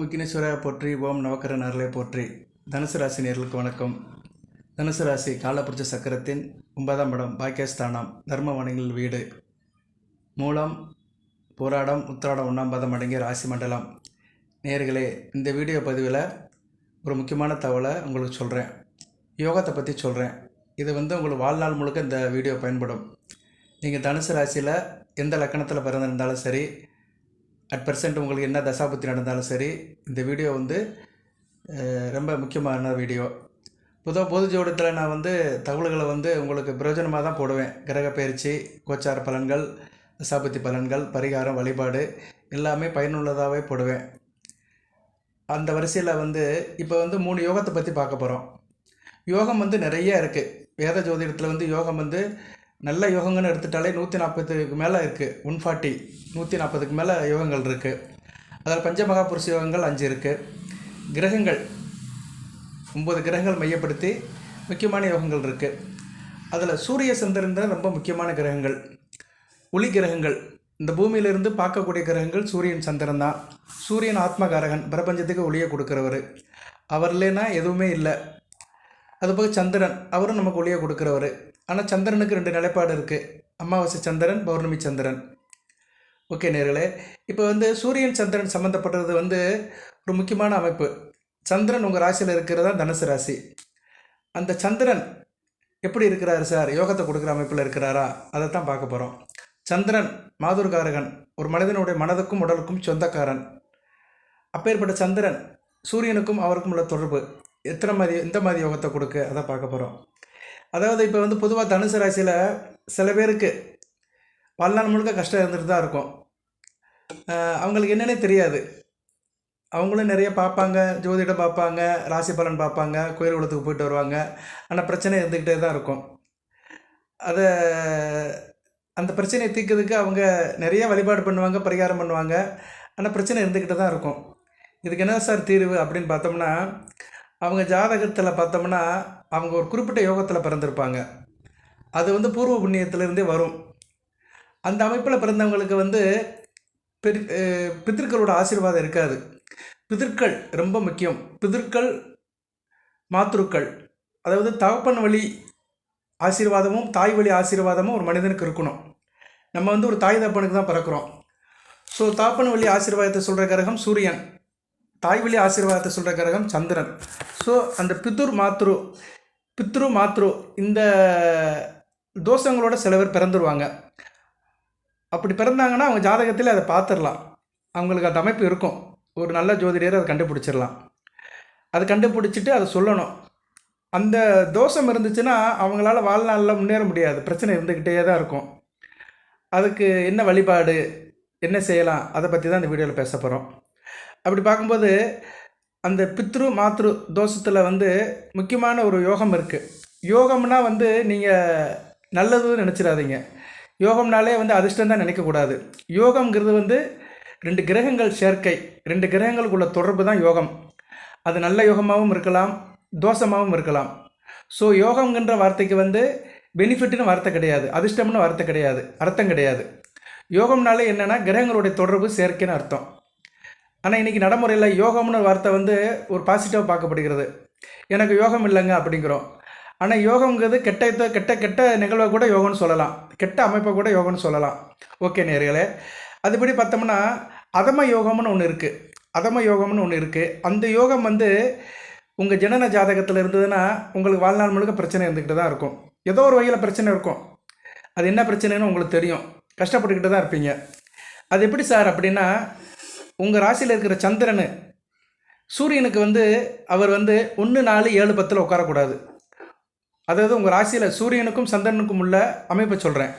ஓம் விக்னேஸ்வரா போற்றி ஓம் நவக்கரன் நரலை போற்றி. தனுசு ராசி நேர்களுக்கு வணக்கம். தனுசு ராசி காலப்புரட்சி சக்கரத்தின் ஒன்பதாம் இடம் பாக்கியஸ்தானம் தர்மவனங்களில் வீடு. மூலம் போராடம் உத்திராடம் ஒன்றாம் பதம் அடங்கிய ராசி மண்டலம். நேர்களே இந்த வீடியோ பதிவில் ஒரு முக்கியமான தகவலை உங்களுக்கு சொல்கிறேன் யோகத்தை பற்றி சொல்கிறேன் இது வந்து உங்களுக்கு வாழ்நாள் முழுக்க இந்த வீடியோ பயன்படும். நீங்கள் தனுசு ராசியில் எந்த லக்கணத்தில் பிறந்திருந்தாலும் சரி அட் பர்சன்ட் உங்களுக்கு என்ன தசாபுத்தி நடந்தாலும் சரி இந்த வீடியோ வந்து ரொம்ப முக்கியமான வீடியோ பொதுவாக பொது ஜோடத்தில் நான் வந்து தகவல்களை வந்து உங்களுக்கு பிரயோஜனமாக தான் போடுவேன். கிரக பயிற்சி கோச்சார பலன்கள் தசாபுத்தி பலன்கள் பரிகாரம் வழிபாடு எல்லாமே பயனுள்ளதாகவே போடுவேன். அந்த வரிசையில் வந்து இப்போ வந்து மூணு யோகத்தை பற்றி பார்க்க போகிறோம் யோகம் வந்து நிறைய இருக்குது வேத ஜோதிடத்தில் வந்து யோகம் வந்து நல்ல யோகங்கள்னு எடுத்துட்டாலே நூற்றி நாற்பதுக்கு மேலே இருக்குது ஒன் ஃபார்ட்டி நூற்றி நாற்பதுக்கு மேலே யோகங்கள் இருக்குது அதில் பஞ்சமகா புருஷ யோகங்கள் அஞ்சு இருக்குது கிரகங்கள் ஒம்பது கிரகங்கள் மையப்படுத்தி முக்கியமான யோகங்கள் இருக்குது அதில் சூரிய சந்திரன் தான் ரொம்ப முக்கியமான கிரகங்கள். ஒளி கிரகங்கள் இந்த பூமியிலிருந்து பார்க்கக்கூடிய கிரகங்கள் சூரியன் சந்திரன் தான். சூரியன் ஆத்மகாரகன் பிரபஞ்சத்துக்கு ஒளியை கொடுக்குறவர். அவர் இல்லைன்னா எதுவுமே இல்லை. அதுபோக சந்திரன் அவரும் நமக்கு ஒளியை கொடுக்குறவர். ஆனால் சந்திரனுக்கு ரெண்டு நிலைப்பாடு இருக்குது அமாவாசை சந்திரன் பௌர்ணமி சந்திரன். ஓகே நேர்களே இப்போ வந்து சூரியன் சந்திரன் சம்மந்தப்பட்டது வந்து ஒரு முக்கியமான அமைப்பு. சந்திரன் உங்கள் ராசியில் இருக்கிறதா? தனுசு ராசி. அந்த சந்திரன் எப்படி இருக்கிறாரு சார்? யோகத்தை கொடுக்குற அமைப்பில் இருக்கிறாரா? அதை தான் பார்க்க போகிறோம் சந்திரன் மாதுர்காரகன் ஒரு மனிதனுடைய மனதுக்கும் உடலுக்கும் சொந்தக்காரன். அப்பேற்பட்ட சந்திரன் சூரியனுக்கும் அவருக்கும் உள்ள தொடர்பு. எத்தனை மாதிரி எந்த மாதிரி யோகத்தை கொடுக்க? அதை பார்க்க போகிறோம் அதாவது இப்போ வந்து பொதுவாக தனுசு ராசியில் சில பேருக்கு வாழ்நாள் முழுக்க கஷ்டம் இருந்துட்டு தான் இருக்கும். அவங்களுக்கு என்னென்னே தெரியாது. அவங்களும் நிறைய பார்ப்பாங்க ஜோதிடம் பார்ப்பாங்க ராசி பலன் பார்ப்பாங்க கோயில் குளத்துக்கு போயிட்டு வருவாங்க. ஆனால் பிரச்சனை இருந்துக்கிட்டே தான் இருக்கும். அதை அந்த பிரச்சனையை தீர்க்கிறதுக்கு அவங்க நிறைய வழிபாடு பண்ணுவாங்க பரிகாரம் பண்ணுவாங்க. ஆனால் பிரச்சனை இருந்துக்கிட்டே தான் இருக்கும். இதுக்கு என்ன சார் தீர்வு அப்படின்னு பார்த்தோம்னா அவங்க ஜாதகத்தில் பார்த்தோம்னா அவங்க ஒரு குறிப்பிட்ட யோகத்தில் பிறந்திருப்பாங்க. அது வந்து பூர்வ புண்ணியத்திலிருந்தே வரும். அந்த அமைப்பில் பிறந்தவங்களுக்கு வந்து பெரி பித்திருக்களோட ஆசீர்வாதம் இருக்காது. பிதிர்கள் ரொம்ப முக்கியம். பிதிர்கள் மாத்திருக்கள் அதாவது தகப்பன் வழி ஆசீர்வாதமும் தாய் வழி ஆசீர்வாதமும் ஒரு மனிதனுக்கு இருக்கணும். நம்ம வந்து ஒரு தாய் தப்பனுக்கு தான் பிறக்கிறோம். ஸோ தாப்பன் வழி ஆசீர்வாதத்தை சொல்கிற கிரகம் சூரியன். தாய் வழி ஆசீர்வாதத்தை சொல்கிற கிரகம் சந்திரன். ஸோ அந்த பித்துர் மாத்ரு பித்ரு மாத்ரு இந்த தோஷங்களோட சில பேர் பிறந்துருவாங்க. அப்படி பிறந்தாங்கன்னா அவங்க ஜாதகத்தில் அதை பார்த்துடலாம். அவங்களுக்கு அந்த அமைப்பு இருக்கும். ஒரு நல்ல ஜோதிடர் அதை கண்டுபிடிச்சிடலாம். அதை கண்டுபிடிச்சிட்டு அதை சொல்லணும். அந்த தோஷம் இருந்துச்சுன்னா அவங்களால வாழ்நாளில் முன்னேற முடியாது. பிரச்சனை இருந்துக்கிட்டே தான் இருக்கும். அதுக்கு என்ன வழிபாடு என்ன செய்யலாம் அதை பற்றி தான் இந்த வீடியோவில் பேச போகிறோம் அப்படி பார்க்கும்போது அந்த பித்ரு மாத்ரு தோஷத்தில் வந்து முக்கியமான ஒரு யோகம் இருக்குது யோகம்னா வந்து நீங்கள் நல்லதுன்னு நினச்சிடாதீங்க யோகம்னாலே வந்து அதிர்ஷ்டம் தான் நினைக்கக்கூடாது. யோகம்ங்கிறது வந்து ரெண்டு கிரகங்கள் சேர்க்கை ரெண்டு கிரகங்களுக்குள்ள தொடர்பு தான் யோகம். அது நல்ல யோகமாகவும் இருக்கலாம் தோஷமாகவும் இருக்கலாம். ஸோ யோகம்ங்கிற வார்த்தைக்கு வந்து பெனிஃபிட்னு வார்த்தை கிடையாது. அதிர்ஷ்டம்னு வார்த்தை கிடையாது. அர்த்தம் கிடையாது. யோகம்னாலே என்னென்னா கிரகங்களுடைய தொடர்பு சேர்க்கைன்னு அர்த்தம். ஆனால் இன்றைக்கி நடைமுறையில் யோகம்னு வார்த்தை வந்து ஒரு பாசிட்டிவாக பார்க்கப்படுகிறது. எனக்கு யோகம் இல்லைங்க அப்படிங்கிறோம். ஆனால் யோகம்ங்கிறது கெட்ட கெட்ட கெட்ட நிகழ்வை கூட யோகம்னு சொல்லலாம். கெட்ட அமைப்பை கூட யோகம்னு சொல்லலாம். ஓகே நேர்களே அதுபடி பார்த்தோம்னா அதம யோகம்னு ஒன்று இருக்குது அதம யோகம்னு ஒன்று இருக்குது அந்த யோகம் வந்து உங்கள் ஜனன ஜாதகத்தில் இருந்ததுன்னா உங்களுக்கு வாழ்நாள் முழுக்க பிரச்சனை இருந்துக்கிட்டு தான் இருக்கும். ஏதோ ஒரு வகையில் பிரச்சனை இருக்கும். அது என்ன பிரச்சனைன்னு உங்களுக்கு தெரியும். கஷ்டப்பட்டுக்கிட்டு தான் இருப்பீங்க. அது எப்படி சார் அப்படின்னா உங்கள் ராசியில் இருக்கிற சந்திரன் சூரியனுக்கு வந்து அவர் வந்து ஒன்று நாலு ஏழு பத்தில் உட்காரக்கூடாது. அதாவது உங்கள் ராசியில் சூரியனுக்கும் சந்திரனுக்கும் உள்ள அமைப்பை சொல்கிறேன்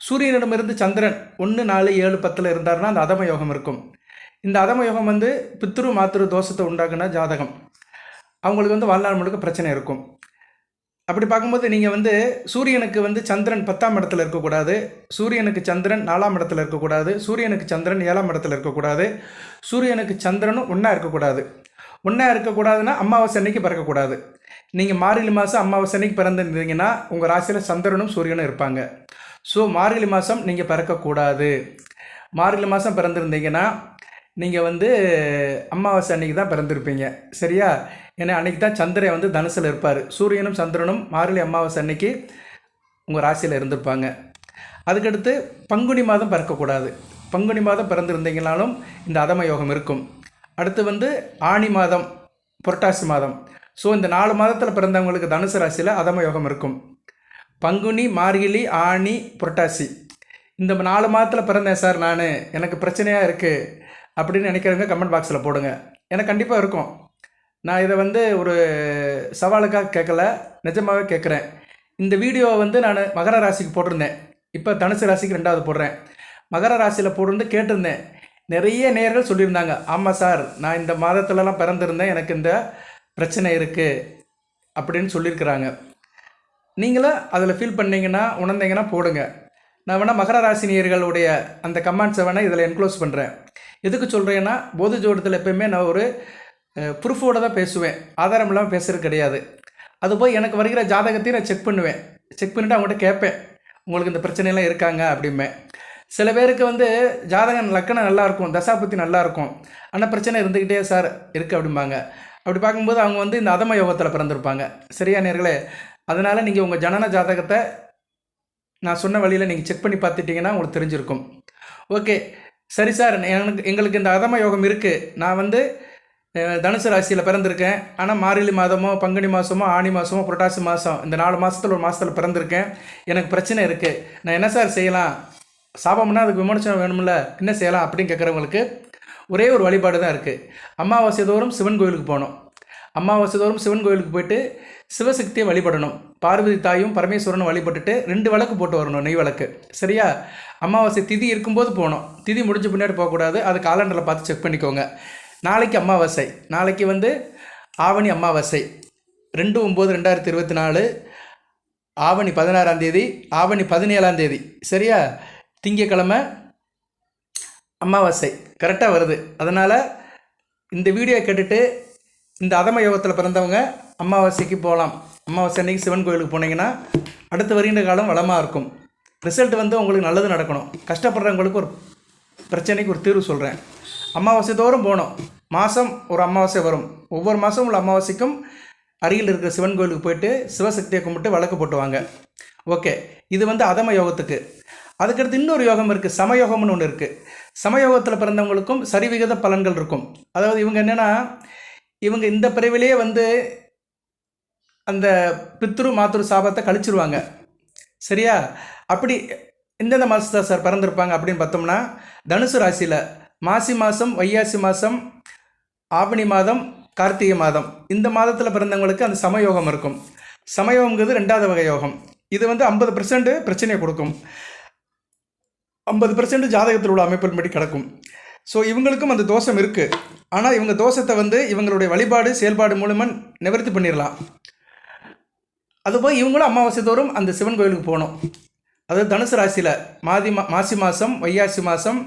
சூரியனிடமிருந்து சந்திரன் ஒன்று நாலு ஏழு பத்தில் இருந்தாருன்னா அந்த அதம யோகம் இருக்கும். இந்த அதம யோகம் வந்து பித்ரு மாத்திரு தோஷத்தை உண்டாக்குன ஜாதகம். அவங்களுக்கு வந்து வாழ்நாள் முழுக்க பிரச்சனை இருக்கும். அப்படி பார்க்கும்போது நீங்கள் வந்து சூரியனுக்கு வந்து சந்திரன் பத்தாம் இடத்துல இருக்கக்கூடாது. சூரியனுக்கு சந்திரன் நாலாம் இடத்துல இருக்கக்கூடாது. சூரியனுக்கு சந்திரன் ஏழாம் இடத்துல இருக்கக்கூடாது. சூரியனுக்கு சந்திரனும் ஒன்றா இருக்கக்கூடாது. ஒன்றா இருக்கக்கூடாதுன்னா அமாவாசை அன்னைக்கு பிறக்கக்கூடாது. நீங்கள் மார்கழி மாதம் அமாவாசை அன்னைக்கு பிறந்திருந்தீங்கன்னா உங்கள் ராசியில் சந்திரனும் சூரியனும் இருப்பாங்க. ஸோ மார்கழி மாதம் நீங்கள் பிறக்கக்கூடாது. மார்கழி மாதம் பிறந்திருந்தீங்கன்னா நீங்கள் வந்து அமாவாசை அன்னைக்கு தான் பிறந்திருப்பீங்க. சரியா? ஏன்னா அன்னைக்கு தான் சந்திரன் வந்து தனுசில் இருப்பார். சூரியனும் சந்திரனும் மார்கழி அமாவாசை அன்னைக்கு உங்கள் ராசியில் இருந்திருப்பாங்க. அதுக்கடுத்து பங்குனி மாதம் பிறக்கக்கூடாது. பங்குனி மாதம் பிறந்திருந்தீங்கனாலும் இந்த அதம யோகம் இருக்கும். அடுத்து வந்து ஆணி மாதம் புரட்டாசி மாதம். ஸோ இந்த நாலு மாதத்தில் பிறந்தவங்களுக்கு தனுசு ராசியில் அதம யோகம் இருக்கும். பங்குனி மார்கழி ஆணி புரட்டாசி. இந்த நாலு மாதத்தில் பிறந்தேன் சார் நான். எனக்கு பிரச்சனையாக இருக்குது அப்படின்னு நினைக்கிறவங்க கமெண்ட் பாக்ஸில் போடுங்க. ஏன்னா கண்டிப்பாக இருக்கும். நான் இதை வந்து ஒரு சவாலுக்காக கேட்கல நிஜமாகவே கேட்குறேன். இந்த வீடியோவை வந்து நான் மகர ராசிக்கு போட்டிருந்தேன். இப்போ தனுசு ராசிக்கு ரெண்டாவது போடுறேன். மகர ராசியில் போட்டிருந்து கேட்டிருந்தேன். நிறைய நேர்கள் சொல்லியிருந்தாங்க ஆமாம் சார் நான் இந்த மாதத்துலலாம் பிறந்திருந்தேன். எனக்கு இந்த பிரச்சனை இருக்குது அப்படின்னு சொல்லியிருக்கிறாங்க. நீங்களும் அதில் ஃபீல் பண்ணீங்கன்னா உணர்ந்தீங்கன்னா போடுங்க. நான் வேணால் மகர ராசினியர்களுடைய அந்த கமெண்ட்ஸை வேணால் இதில் என்க்ளோஸ் பண்ணுறேன் எதுக்கு சொல்கிறேன்னா போது ஜோடத்தில் எப்பயுமே நான் ஒரு ப்ரூஃபோடு தான் பேசுவேன். ஆதாரம் இல்லாமல் பேசுகிறது கிடையாது. அதுபோல் எனக்கு வருகிற ஜாதகத்தையும் நான் செக் பண்ணுவேன். செக் பண்ணிவிட்டு அவங்கள்ட்ட கேட்பேன். உங்களுக்கு இந்த பிரச்சனையெல்லாம் இருக்காங்க? அப்படிமே சில பேருக்கு வந்து ஜாதகம் லக்கணம் நல்லாயிருக்கும் தசா தசாபத்தி நல்லாயிருக்கும் ஆனால் பிரச்சனை இருந்துக்கிட்டே சார் இருக்குது அப்படிம்பாங்க. அப்படி பார்க்கும்போது அவங்க வந்து இந்த அதம யோகத்தில் பிறந்திருப்பாங்க. சரியா நேர்களே? அதனால் நீங்கள் உங்கள் ஜனன ஜாதகத்தை நான் சொன்ன வழியில் நீங்கள் செக் பண்ணி பார்த்துட்டிங்கன்னா உங்களுக்கு தெரிஞ்சிருக்கும். ஓகே சரி சார் எனக்கு எங்களுக்கு இந்த அதம யோகம் இருக்குது நான் வந்து தனுசு ராசியில் பிறந்திருக்கேன். ஆனால் மார்கழி மாதமோ பங்குனி மாதமோ ஆணி மாதமோ புரட்டாசி மாதம் இந்த நாலு மாதத்தில் ஒரு மாதத்தில் பிறந்திருக்கேன். எனக்கு பிரச்சனை இருக்குது நான் என்ன சார் செய்யலாம்? சாபம்னா அதுக்கு விமர்சனம் வேணும்ல? என்ன செய்யலாம் அப்படின்னு கேட்குறவங்களுக்கு ஒரே ஒரு வழிபாடு தான் இருக்குது அமாவாசை தோறும் சிவன் கோயிலுக்கு போகணும். அமாவாசை தோறும் சிவன் கோயிலுக்கு போயிட்டு சிவசக்தியை வழிபடணும். பார்வதி தாயும் பரமேஸ்வரனும் வழிபட்டுட்டு ரெண்டு விளக்கு போட்டு வரணும் நெய் விளக்கு சரியா? அமாவாசை திதி இருக்கும்போது போகணும். திதி முடிஞ்ச பின்னாடி போகக்கூடாது. அது காலண்டரில் பார்த்து செக் பண்ணிக்கோங்க. நாளைக்கு அமாவாசை. நாளைக்கு வந்து ஆவணி அமாவாசை. ரெண்டு ஒம்பது ரெண்டாயிரத்தி இருபத்தி நாலு ஆவணி பதினாறாம் தேதி ஆவணி பதினேழாம் தேதி. சரியா? திங்கக்கிழமை அமாவாசை. கரெக்டாக வருது. அதனால் இந்த வீடியோ கேட்டுட்டு இந்த அதம யோகத்தில் பிறந்தவங்க அமாவாசைக்கு போகலாம். அமாவாசை அன்னைக்கு சிவன் கோயிலுக்கு போனீங்கன்னா அடுத்து வருகின்ற காலம் வளமாக இருக்கும். ரிசல்ட் வந்து உங்களுக்கு நல்லது நடக்கணும். கஷ்டப்படுறவங்களுக்கு ஒரு பிரச்சனைக்கு ஒரு தீர்வு சொல்கிறேன் அமாவாசை தோறும் போகணும். மாதம் ஒரு அமாவாசை வரும். ஒவ்வொரு மாதம் உள்ள அமாவாசைக்கும் அருகில் இருக்கிற சிவன் கோயிலுக்கு போயிட்டு சிவசக்தியை கும்பிட்டு வழக்கு போட்டுவாங்க. ஓகே இது வந்து அதம யோகத்துக்கு. அதுக்கடுத்து இன்னொரு யோகம் இருக்குது சமயோகம்னு ஒன்று இருக்குது சமயோகத்தில் பிறந்தவங்களுக்கும் சரிவிகித பலன்கள் இருக்கும். அதாவது இவங்க என்னென்னா இவங்க இந்த பிறவிலேயே வந்து அந்த பித்ரு மாத்ரு சாபத்தை கழிச்சிருவாங்க. சரியா? அப்படி எந்தெந்த மாதத்தில் சார் பிறந்திருப்பாங்க அப்படின்னு பார்த்தோம்னா தனுசு ராசியில் மாசி மாதம் வையாசி மாதம் ஆவணி மாதம் கார்த்திகை மாதம். இந்த மாதத்தில் பிறந்தவங்களுக்கு அந்த சமயோகம் இருக்கும். சமயோகங்கிறது ரெண்டாவது வகை யோகம். இது வந்து ஐம்பது பிரச்சனையை கொடுக்கும். ஐம்பது பர்சன்ட் ஜாதகத்தில் உள்ள அமைப்பின்படி கிடக்கும். ஸோ இவங்களுக்கும் அந்த தோஷம் இருக்குது ஆனால் இவங்க தோஷத்தை வந்து இவங்களுடைய வழிபாடு செயல்பாடு மூலமாக நிவர்த்தி பண்ணிடலாம் அதுபோல் இவங்களும் அமாவாசை தோறும் அந்த சிவன் கோயிலுக்கு போகணும். அதாவது தனுசு ராசியில் மாதி மா மாசி மாதம் வையாசி மாதம்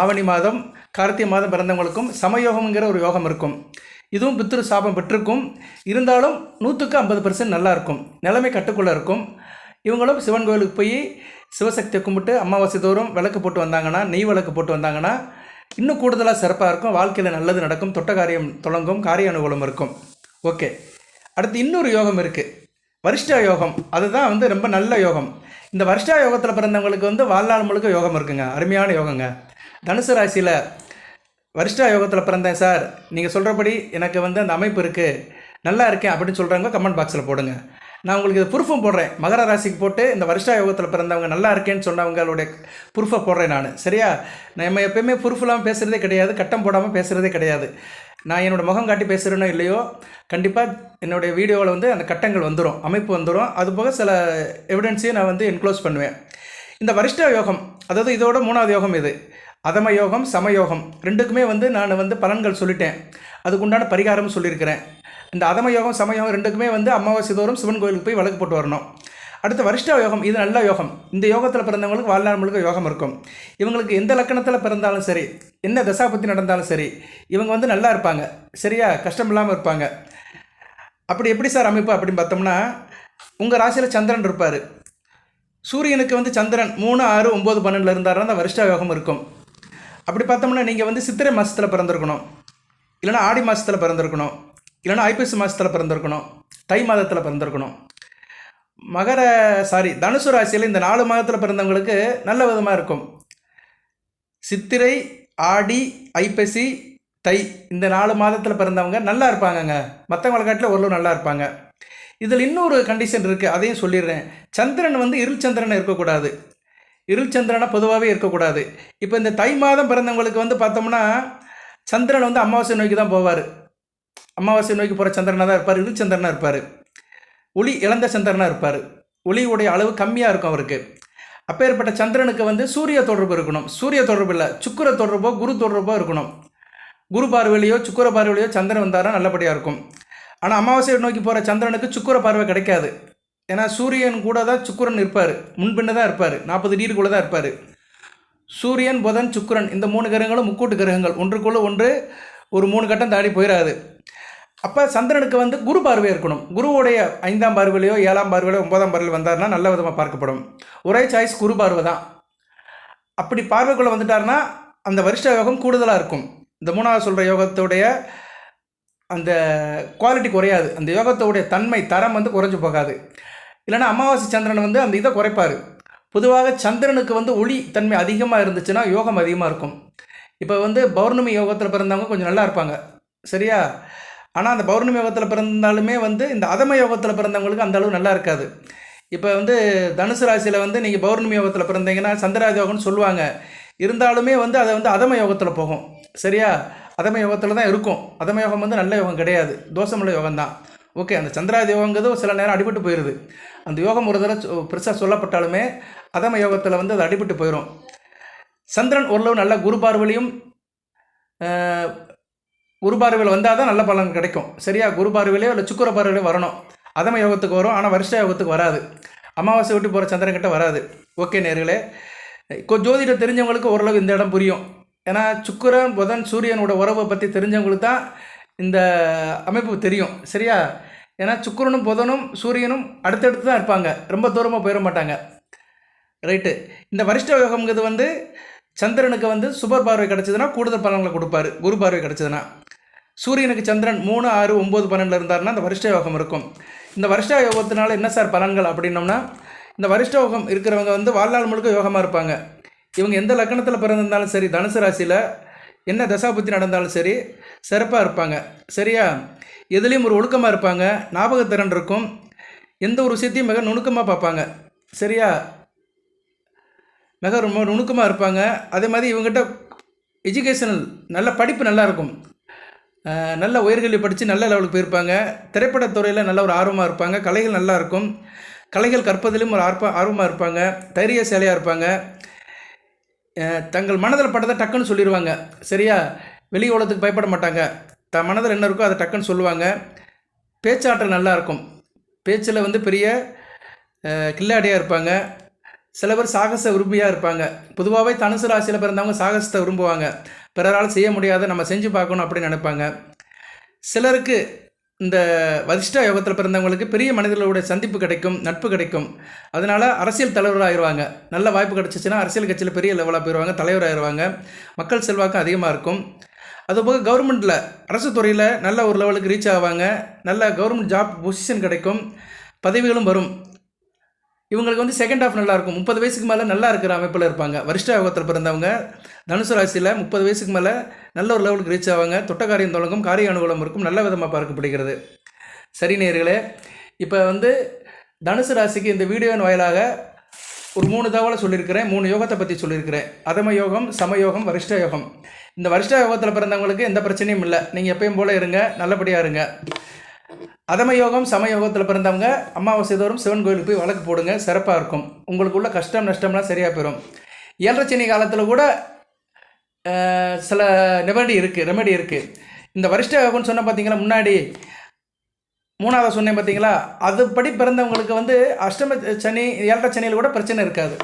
ஆவணி மாதம் கார்த்திகை மாதம் பிறந்தவங்களுக்கும் சமயோகம்ங்கிற ஒரு யோகம் இருக்கும். இதுவும் பித்ரு சாபம் பெற்றிருக்கும். இருந்தாலும் நூற்றுக்கு ஐம்பது பர்சன்ட் நல்லாயிருக்கும் நிலைமை கட்டுக்குள்ளே இருக்கும். இவங்களும் சிவன் கோயிலுக்கு போய் சிவசக்தியை கும்பிட்டு அமாவாசை தோறும் விளக்கு போட்டு வந்தாங்கன்னா நெய் விளக்கு போட்டு வந்தாங்கன்னா இன்னும் கூடுதலாக சிறப்பாக இருக்கும். வாழ்க்கையில் நல்லது நடக்கும் தொட்ட காரியம் தொடங்கும் காரிய அனுகூலம் இருக்கும். ஓகே. அடுத்து இன்னொரு யோகம் இருக்குது வரிஷ்டா யோகம். அதுதான் வந்து ரொம்ப நல்ல யோகம். இந்த வரிஷ்டா யோகத்தில் பிறந்தவங்களுக்கு வந்து வாழ்நாள் முழுக்க யோகம் இருக்குங்க. அருமையான யோகங்க. தனுசு ராசியில் வரிஷ்டா யோகத்தில் பிறந்தேன் சார். நீங்கள் சொல்கிறபடி எனக்கு வந்து அந்த அமைப்பு இருக்குது நல்லா இருக்கேன் அப்படின்னு சொல்கிறவங்க கமெண்ட் பாக்ஸில் போடுங்க. நான் உங்களுக்கு இது ப்ரூஃபும் போடுறேன். மகர ராசிக்கு போட்டு இந்த வருஷா யோகத்தில் பிறந்தவங்க நல்லா இருக்கேன்னு சொன்னவங்களுடைய ப்ரூஃபை போடுறேன் நான். சரியா? நம்ம எப்பயுமே ப்ரூஃப் இல்லாமல் பேசுகிறதே கிடையாது கட்டம் போடாமல் பேசுகிறதே கிடையாது. நான் என்னோடய முகம் காட்டி பேசுகிறேனோ இல்லையோ கண்டிப்பாக என்னுடைய வீடியோவில் வந்து அந்த கட்டங்கள் வந்துடும் அமைப்பு வந்துடும் அதுபோக சில எவிடன்ஸையும் நான் வந்து என்க்ளோஸ் பண்ணுவேன். இந்த வரிஷ்ட யோகம் அதாவது இதோட மூணாவது யோகம் இது. அதம யோகம் சமயோகம் ரெண்டுக்குமே வந்து நான் வந்து பலன்கள் சொல்லிட்டேன். அதுக்குண்டான பரிகாரம் சொல்லியிருக்கிறேன். இந்த அதம யோகம் சமயோகம் ரெண்டுக்குமே வந்து அமாவாசை தோறும் சிவன் கோயிலுக்கு போய் விளக்கு போட்டு வரணும். அடுத்து வருஷ்ட யோகம் இது நல்ல யோகம். இந்த யோகத்தில் பிறந்தவங்களுக்கு வாழ்நாள் முழுக்க யோகம் இருக்கும். இவங்களுக்கு எந்த லக்கணத்தில் பிறந்தாலும் சரி என்ன தசாபத்தி நடந்தாலும் சரி இவங்க வந்து நல்லா இருப்பாங்க. சரியா? கஷ்டம் இல்லாமல் இருப்பாங்க. அப்படி எப்படி சார் அமைப்பு அப்படின்னு பார்த்தோம்னா உங்கள் ராசியில் சந்திரன் இருப்பார். சூரியனுக்கு வந்து சந்திரன் மூணு ஆறு ஒம்பது பன்னெண்டில் இருந்தாருன்னா அந்த வருஷ்ட யோகம் இருக்கும். அப்படி பார்த்தோம்னா நீங்கள் வந்து சித்திரை மாதத்தில் பிறந்திருக்கணும். இல்லைன்னா ஆடி மாதத்தில் பிறந்திருக்கணும். இல்லைன்னா ஐப்பசி மாதத்தில் பிறந்திருக்கணும். தை மாதத்தில் பிறந்திருக்கணும். மகர சாரி தனுசு ராசியில் இந்த நாலு மாதத்தில் பிறந்தவங்களுக்கு நல்ல விதமாக இருக்கும். சித்திரை ஆடி ஐப்பசி தை இந்த நாலு மாதத்தில் பிறந்தவங்க நல்லா இருப்பாங்கங்க. மற்றவங்களை காட்டில் ஓரளவு நல்லா இருப்பாங்க. இதில் இன்னொரு கண்டிஷன் இருக்குது அதையும் சொல்லிடுறேன். சந்திரன் வந்து இருள் சந்திரன் இருக்கக்கூடாது. இருள் சந்திரனாக பொதுவாகவே இருக்கக்கூடாது. இப்போ இந்த தை மாதம் பிறந்தவங்களுக்கு வந்து பார்த்தோம்னா சந்திரன் வந்து அமாவாசை நோக்கி தான் போவார். அமாவாசை நோக்கி போகிற சந்திரனாக தான் இருப்பார் இரு சந்திரனாக இருப்பார். ஒளி இழந்த சந்திரனாக இருப்பார். ஒளியுடைய அளவு கம்மியாக இருக்கும் அவருக்கு. அப்பேற்பட்ட சந்திரனுக்கு வந்து சூரிய தொடர்பு இருக்கணும். சூரிய தொடர்பு இல்லை சுக்கர தொடர்போ குரு தொடர்போ இருக்கணும். குரு பார்வையிலையோ சுக்கிர பார்வையிலையோ சந்திரன் வந்தாரா நல்லபடியாக இருக்கும். ஆனால் அமாவாசையை நோக்கி போகிற சந்திரனுக்கு சுக்கிர பார்வை கிடைக்காது. ஏன்னா சூரியன் கூட தான் சுக்கரன் இருப்பார். முன்பின்ன தான் இருப்பார். நாற்பது டிகிரிக்குள்ளே தான் இருப்பார். சூரியன் புதன் சுக்கிரன் இந்த மூணு கிரகங்களும் முக்கூட்டு கிரகங்கள். ஒன்றுக்குள்ளே ஒன்று ஒரு மூணு கட்டம் தாடி போயிடாது அப்போ சந்திரனுக்கு வந்து குரு பார்வை இருக்கணும். குருவுடைய ஐந்தாம் பார்வையிலையோ ஏழாம் பார்வையிலையோ ஒன்பதாம் பார்வையில் வந்தார்னா நல்ல விதமாக பார்க்கப்படும். ஒரே சாய்ஸ் குரு பார்வை தான். அப்படி பார்வைக்குள்ளே வந்துட்டார்னா அந்த வருஷ யோகம் கூடுதலாக இருக்கும். இந்த மூணாவது சொல்கிற யோகத்துடைய அந்த குவாலிட்டி குறையாது. அந்த யோகத்தோடைய தன்மை தரம் வந்து குறைஞ்சு போகாது. இல்லைன்னா அமாவாசை சந்திரன் வந்து அந்த இதை குறைப்பார். பொதுவாக சந்திரனுக்கு வந்து ஒளி தன்மை அதிகமாக இருந்துச்சுன்னா யோகம் அதிகமாக இருக்கும். இப்போ வந்து பௌர்ணமி யோகத்தில் பிறந்தவங்க கொஞ்சம் நல்லா இருப்பாங்க. சரியா? ஆனால் அந்த பௌர்ணமி யோகத்தில் பிறந்தாலுமே வந்து இந்த அதம யோகத்தில் பிறந்தவங்களுக்கு அந்த அளவு நல்லா இருக்காது. இப்போ வந்து தனுசு ராசியில் வந்து நீங்கள் பௌர்ணமி யோகத்தில் பிறந்தீங்கன்னா சந்திராதி யோகம்னு சொல்லுவாங்க. இருந்தாலுமே வந்து அதை வந்து அதம யோகத்தில் போகும். சரியா? அதம யோகத்தில் தான் இருக்கும். அதம யோகம் வந்து நல்ல யோகம் கிடையாது. தோஷமுள்ள யோகம் தான் ஓகே அந்த சந்திராதி யோகங்கிறது சில நேரம் அடிபட்டு போயிடுது அந்த யோகம் ஒரு தடவை பெருசாக சொல்லப்பட்டாலுமே அதம யோகத்தில் வந்து அது அடிபட்டு போயிடும் சந்திரன் ஓரளவு நல்ல குரு பார்வையும் குரு பார்வையில் வந்தால் தான் நல்ல பலன் கிடைக்கும். சரியா? குரு பார்வையிலையோ இல்லை சுக்கர பார்வையிலையோ வரணும். அதம யோகத்துக்கு வரும். ஆனால் வருஷ யோகத்துக்கு வராது. அமாவாசை விட்டு போகிற சந்திரன் கிட்ட வராது. ஓகே நேர்களே. இப்போ ஜோதிடம் தெரிஞ்சவங்களுக்கு ஓரளவு இந்த இடம் புரியும். ஏன்னா சுக்கிரன் புதன் சூரியனோட உறவை பற்றி தெரிஞ்சவங்களுக்கு தான் இந்த அமைப்பு தெரியும். சரியா? ஏன்னா சுக்கரனும் புதனும் சூரியனும் அடுத்தடுத்து தான் இருப்பாங்க. ரொம்ப தூரமாக போயிட மாட்டாங்க. ரைட்டு. இந்த வரிஷ்ட யோகம்ங்கிறது வந்து சந்திரனுக்கு வந்து சுபர் பார்வை கிடச்சதுன்னா கூடுதல் பலன்களை கொடுப்பாரு. குரு பார்வை கிடச்சதுன்னா. சூரியனுக்கு சந்திரன் மூணு ஆறு ஒம்பது பன்னெண்டில் இருந்தாருன்னா அந்த வருஷ யோகம் இருக்கும். இந்த வரிஷ்ட யோகத்தினால என்ன சார் பலன்கள் அப்படின்னோம்னா இந்த வரிஷ்ட யோகம் இருக்கிறவங்க வந்து வாழ்நாள் முழுக்க யோகமாக இருப்பாங்க. இவங்க எந்த லக்கணத்தில் பிறந்திருந்தாலும் சரி தனுசு ராசியில் என்ன தசாபுத்தி நடந்தாலும் சரி சிறப்பாக இருப்பாங்க. சரியா? எதுலேயும் ஒரு ஒழுக்கமாக இருப்பாங்க ஞாபகத்திறன் இருக்கும் எந்த ஒரு விஷயத்தையும் மிக நுணுக்கமாக பார்ப்பாங்க. சரியா? மிக ரொம்ப நுணுக்கமாக இருப்பாங்க. அதே மாதிரி இவங்ககிட்ட எஜுகேஷனல் நல்ல படிப்பு நல்லா இருக்கும். நல்ல உயர்கல்வி படித்து நல்ல லெவலுக்கு போயிருப்பாங்க. திரைப்படத்துறையில் நல்ல ஒரு ஆர்வமாக இருப்பாங்க. கலைகள் நல்லா இருக்கும். கலைகள் கற்பதிலும் ஒரு ஆர்ப்ப ஆர்வமாக இருப்பாங்க. தைரிய சேலையாக இருப்பாங்க. தங்கள் மனதில் பட்டதை டக்குன்னு சொல்லிடுவாங்க சரியா? வெளி உலகத்துக்கு பயப்பட மாட்டாங்க. த மனதில் என்ன இருக்கோ அதை டக்குன்னு சொல்லுவாங்க. பேச்சாற்றல் நல்லாயிருக்கும் பேச்சில் வந்து பெரிய கில்லாடியாக இருப்பாங்க. சில பேர் சாகச விரும்பியாக இருப்பாங்க. பொதுவாகவே தனுசு ராசியில் பிறந்தவங்க சாகசத்தை விரும்புவாங்க. பிறரால் செய்ய முடியாத நம்ம செஞ்சு பார்க்கணும் அப்படின்னு நினைப்பாங்க. சிலருக்கு இந்த வதிஷ்டா யோகத்தில் பிறந்தவங்களுக்கு பெரிய மனிதர்களுடைய சந்திப்பு கிடைக்கும் நட்பு கிடைக்கும். அதனால் அரசியல் தலைவராக ஆயிடுவாங்க நல்ல வாய்ப்பு கிடச்சிச்சின்னா அரசியல் கட்சியில் பெரிய லெவலாக போயிடுவாங்க தலைவர் ஆயிடுவாங்க மக்கள் செல்வாக்கு அதிகமாக இருக்கும். அதுபோக கவர்மெண்ட்டில் அரசு துறையில் நல்ல ஒரு லெவலுக்கு ரீச் ஆவாங்க. நல்ல கவர்மெண்ட் ஜாப் பொசிஷன் கிடைக்கும். பதவிகளும் வரும். இவங்களுக்கு வந்து செகண்ட் ஹாஃப் நல்லாயிருக்கும். முப்பது வயசுக்கு மேலே நல்லா இருக்கிற அமைப்பில் இருப்பாங்க. வரிஷ்ட யோகத்தில் பிறந்தவங்க தனுசு ராசியில் முப்பது வயசுக்கு மேலே நல்ல ஒரு லெவலுக்கு ரீச் ஆவாங்க. தொட்டக்காரியம் தொடங்கும் காரிய அனுகூலம் இருக்கும். நல்ல விதமாக பார்க்கப்படுகிறது. சரி நேர்களே இப்போ வந்து தனுசு ராசிக்கு இந்த வீடியோவின் வாயிலாக ஒரு மூணு தகவலை சொல்லியிருக்கிறேன். மூணு யோகத்தை பற்றி சொல்லியிருக்கிறேன். அதம யோகம் சமயோகம் வரிஷ்ட யோகம். இந்த வரிஷ்ட யோகத்தில் பிறந்தவங்களுக்கு எந்த பிரச்சனையும் இல்லை. நீங்கள் எப்பயும் போல் இருங்க. நல்லபடியாக இருங்க. அதமயோகம் சமயோகத்தில் பிறந்தவங்க அமாவாசை தோறும் சிவன் கோயிலுக்கு போய் வழக்கு போடுங்க. சிறப்பாக இருக்கும். உங்களுக்குள்ள கஷ்டம் நஷ்டம்லாம் சரியாக போயிடும் ஏழரை சனி காலத்தில் கூட சில நிபடி இருக்குது ரெமெடி இருக்குது இந்த வரிஷ்ட யோகம்னு சொன்ன பார்த்தீங்களா முன்னாடி மூணாவது சொன்னேன் பார்த்தீங்களா அதுபடி பிறந்தவங்களுக்கு வந்து அஷ்டம சனி ஏழரை சனியில் கூட பிரச்சனை இருக்காது.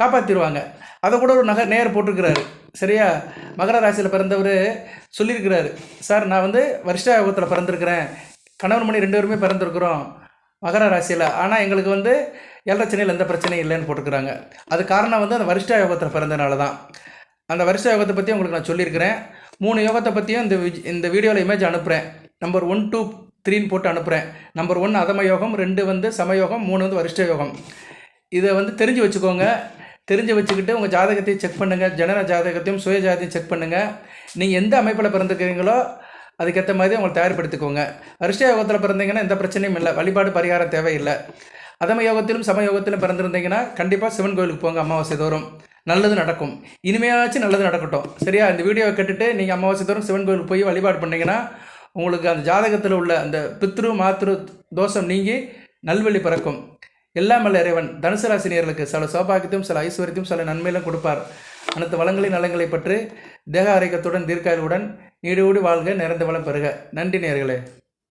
காப்பாற்றிடுவாங்க அதை கூட ஒரு நகர் நேர் போட்டிருக்கிறாரு. சரியா? மகர ராசியில் பிறந்தவர் சொல்லியிருக்கிறாரு. சார் நான் வந்து வருஷ யோகத்தில் பிறந்திருக்கிறேன். கணவன் மணி ரெண்டு பேருமே பிறந்திருக்கிறோம் மகர ராசியில். ஆனால் எங்களுக்கு வந்து ஏழரை எந்த பிரச்சனையும் இல்லைன்னு போட்டுக்கிறாங்க. அது காரணம் வந்து அந்த வருஷ யோகத்தில் பிறந்தனால தான். அந்த வருஷ யோகத்தை பற்றி உங்களுக்கு நான் சொல்லியிருக்கிறேன். மூணு யோகத்தை பற்றியும் இந்த இந்த வீடியோவில் இமேஜ் அனுப்புகிறேன் நம்பர் ஒன் டூ த்ரீன்னு போட்டு அனுப்புகிறேன் நம்பர் ஒன் அதம யோகம். ரெண்டு வந்து சமயோகம் மூணு வந்து வரிஷ்ட யோகம். இதை வந்து தெரிஞ்சு வச்சுக்கோங்க. தெரிஞ்சு வச்சுக்கிட்டு உங்கள் ஜாதகத்தையும் செக் பண்ணுங்கள் ஜனன ஜாதகத்தையும் சுய ஜாதகத்தையும் செக் பண்ணுங்கள் நீங்கள் எந்த அமைப்பில் பிறந்திருக்கிறீங்களோ அதுக்கேற்ற மாதிரி அவங்களை தயார்படுத்திக்கோங்க. வருஷ யோகத்தில் பிறந்தீங்கன்னா எந்த பிரச்சனையும் இல்லை. வழிபாடு பரிகாரம் தேவையில்லை. அதம யோகத்திலும் சமயோகத்திலும் பிறந்திருந்தீங்கன்னா கண்டிப்பாக சிவன் கோயிலுக்கு போங்க அமாவாசை தோறும். நல்லது நடக்கும். இனிமையாச்சும் நல்லது நடக்கட்டும். சரியா? இந்த வீடியோவை கேட்டுட்டு நீங்கள் அமாவாசை தோறும் சிவன் கோயிலுக்கு போய் வழிபாடு பண்ணிங்கன்னா உங்களுக்கு அந்த ஜாதகத்தில் உள்ள அந்த பித்ரு மாத்ரு தோஷம் நீங்கி நல்வழி பிறக்கும். எல்லாம் அல்ல இறைவன். தனுசு ராசினியர்களுக்கு சில சௌபாகியத்தையும் சில ஐஸ்வர்யத்தையும் சில நன்மையிலும் கொடுப்பார். அனைத்து வளங்களின் நலங்களை பற்றி தேக ஆரோக்கியத்துடன் தீர்க்காயுடன் நீடோடு வாழ்க நிறைந்த வளம் பெறுக. நன்றி நேர்களே